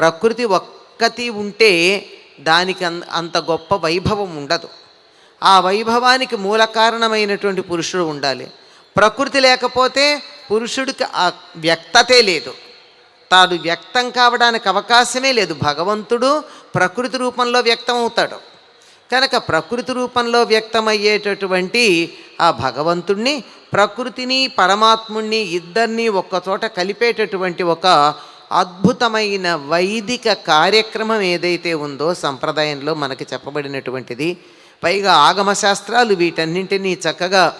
ప్రకృతి ఒక్కటి ఉంటే దానికి అంత గొప్ప వైభవం ఉండదు. ఆ వైభవానికి మూల కారణమైనటువంటి పురుషుడు ఉండాలి. ప్రకృతి లేకపోతే పురుషుడికి ఆ వ్యక్తతే లేదు. తాను వ్యక్తం కావడానికి అవకాశమే లేదు. భగవంతుడు ప్రకృతి రూపంలో వ్యక్తం అవుతాడు కనుక ప్రకృతి రూపంలో వ్యక్తమయ్యేటటువంటి ఆ భగవంతుణ్ణి ప్రకృతిని పరమాత్ముణ్ణి ఇద్దరిని ఒక్కచోట కలిపేటటువంటి ఒక అద్భుతమైన వైదిక కార్యక్రమం ఏదైతే ఉందో సంప్రదాయంలో మనకి చెప్పబడినటువంటిది పైగా ఆగమ శాస్త్రాలు వీటన్నింటినీ చక్కగా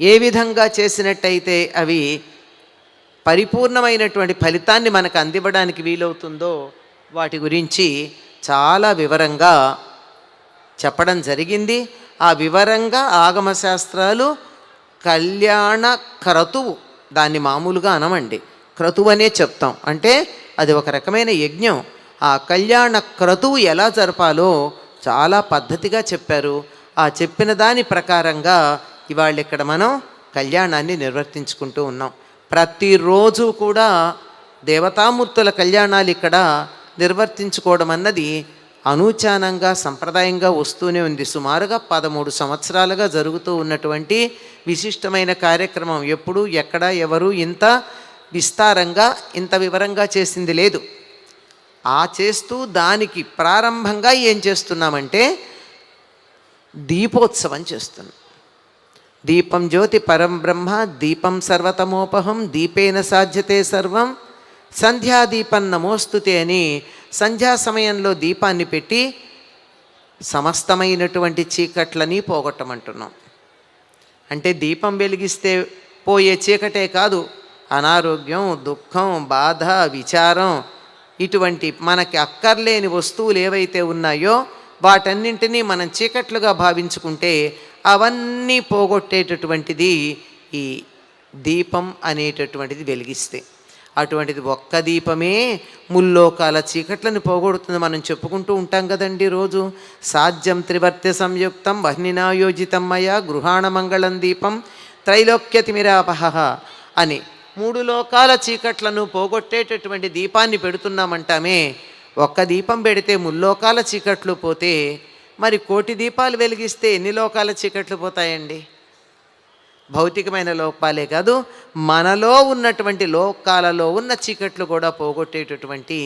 ఏ విధంగా చేసినట్టయితే అవి పరిపూర్ణమైనటువంటి ఫలితాన్ని మనకు అందివ్వడానికి వీలవుతుందో వాటి గురించి చాలా వివరంగా చెప్పడం జరిగింది. ఆ వివరంగా ఆగమ శాస్త్రాలు కళ్యాణ క్రతువు దాన్ని మామూలుగా అనమండి. క్రతువు అనే చెప్తాం. అంటే అది ఒక రకమైన యజ్ఞం. ఆ కళ్యాణ క్రతువు ఎలా జరపాలో చాలా పద్ధతిగా చెప్పారు. ఆ చెప్పిన దాని ప్రకారంగా ఇవాళ ఇక్కడ మనం కళ్యాణాన్ని నిర్వర్తించుకుంటూ ఉన్నాం. ప్రతిరోజు కూడా దేవతామూర్తుల కళ్యాణాలు ఇక్కడ నిర్వర్తించుకోవడం అన్నది అనూచానంగా సంప్రదాయంగా వస్తూనే ఉంది. సుమారుగా పదమూడు సంవత్సరాలుగా జరుగుతూ ఉన్నటువంటి విశిష్టమైన కార్యక్రమం. ఎప్పుడు ఎక్కడ ఎవరు ఇంత విస్తారంగా ఇంత వివరంగా చేసింది లేదు. ఆ చేస్తూ దానికి ప్రారంభంగా ఏం చేస్తున్నామంటే దీపోత్సవం చేస్తున్నాం. దీపం జ్యోతి పరం బ్రహ్మ దీపం సర్వతమోపహం దీపేన సాధ్యతే సర్వం సంధ్యాదీపం నమోస్తుతే అని సంధ్యా సమయంలో దీపాన్ని పెట్టి సమస్తమైనటువంటి చీకట్లని పోగొట్టమంటున్నాం. అంటే దీపం వెలిగిస్తే పోయే చీకటే కాదు అనారోగ్యం దుఃఖం బాధ విచారం ఇటువంటి మనకి అక్కర్లేని వస్తువులు ఏవైతే ఉన్నాయో వాటన్నింటినీ మనం చీకట్లుగా భావించుకుంటే అవన్నీ పోగొట్టేటటువంటిది ఈ దీపం అనేటటువంటిది వెలిగిస్తే. అటువంటిది ఒక్క దీపమే ముల్లోకాల చీకట్లను పోగొడుతుంది మనం చెప్పుకుంటూ ఉంటాం కదండి రోజు. సాధ్యం త్రివర్త్య సంయుక్తం వహ్నినాయోజితమ్మయ గృహాణమంగళం గృహాణ మంగళం దీపం త్రైలోక్యతిమిరాపహ అని మూడు లోకాల చీకట్లను పోగొట్టేటటువంటి దీపాన్ని పెడుతున్నామంటామే. ఒక్క దీపం పెడితే ముల్లోకాల చీకట్లు పోతే మరి కోటి దీపాలు వెలిగిస్తే ఎన్ని లోకాల చీకట్లు పోతాయండి? భౌతికమైన లోపాలే కాదు మనలో ఉన్నటువంటి లోకాలలో ఉన్న చీకట్లు కూడా పోగొట్టేటటువంటి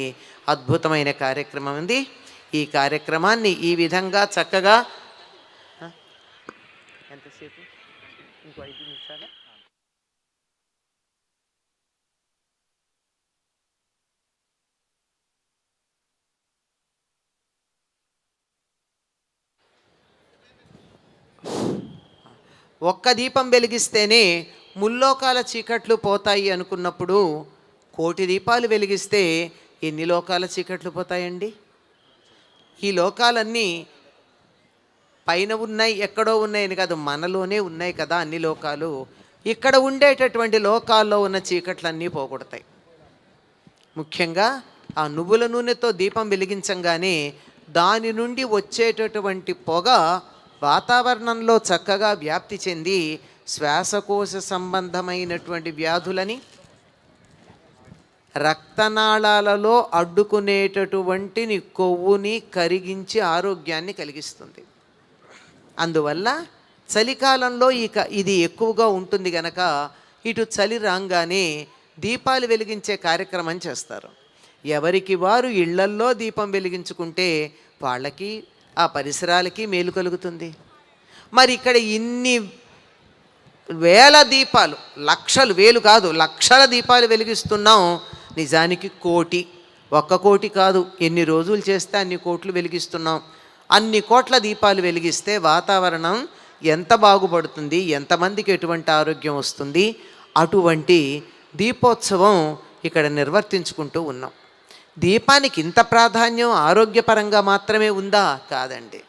అద్భుతమైన కార్యక్రమం ఉంది. ఈ కార్యక్రమాన్ని ఈ విధంగా చక్కగా ఎంతసేపు? ఇంకో ఐదు నిమిషాలు. ఒక్క దీపం వెలిగిస్తేనే ముల్లోకాల చీకట్లు పోతాయి అనుకున్నప్పుడు కోటి దీపాలు వెలిగిస్తే ఎన్ని లోకాల చీకట్లు పోతాయండి? ఈ లోకాలన్నీ పైన ఉన్నాయి ఎక్కడో ఉన్నాయని కాదు మనలోనే ఉన్నాయి కదా అన్ని లోకాలు. ఇక్కడ ఉండేటటువంటి లోకాల్లో ఉన్న చీకట్లన్నీ పోగొడతాయి. ముఖ్యంగా ఆ నువ్వుల నూనెతో దీపం వెలిగించంగానే దాని నుండి వచ్చేటటువంటి పొగ వాతావరణంలో చక్కగా వ్యాప్తి చెంది శ్వాసకోశ సంబంధమైనటువంటి వ్యాధులని రక్తనాళాలలో అడ్డుకునేటటువంటిని కొవ్వుని కరిగించి ఆరోగ్యాన్ని కలిగిస్తుంది. అందువల్ల చలికాలంలో ఇక ఇది ఎక్కువగా ఉంటుంది గనక ఇటు చలి రాగానే దీపాలు వెలిగించే కార్యక్రమం చేస్తారు. ఎవరికి వారు ఇళ్ళల్లో దీపం వెలిగించుకుంటే వాళ్ళకి ఆ పరిసరాలకి మేలు కలుగుతుంది. మరి ఇక్కడ ఇన్ని వేల దీపాలు లక్షలు వేలు కాదు లక్షల దీపాలు వెలిగిస్తున్నాం. నిజానికి కోటి ఒక్క కోటి కాదు. ఎన్ని రోజులు చేస్తే అన్ని కోట్లు వెలిగిస్తున్నాం. అన్ని కోట్ల దీపాలు వెలిగిస్తే వాతావరణం ఎంత బాగుపడుతుంది ఎంతమందికి ఎటువంటి ఆరోగ్యం వస్తుంది అటువంటి దీపోత్సవం ఇక్కడ నిర్వర్తించుకుంటూ ఉన్నాం. దీపానికి ఇంత ప్రాధాన్యం ఆరోగ్యపరంగా మాత్రమే ఉందా? కాదండి.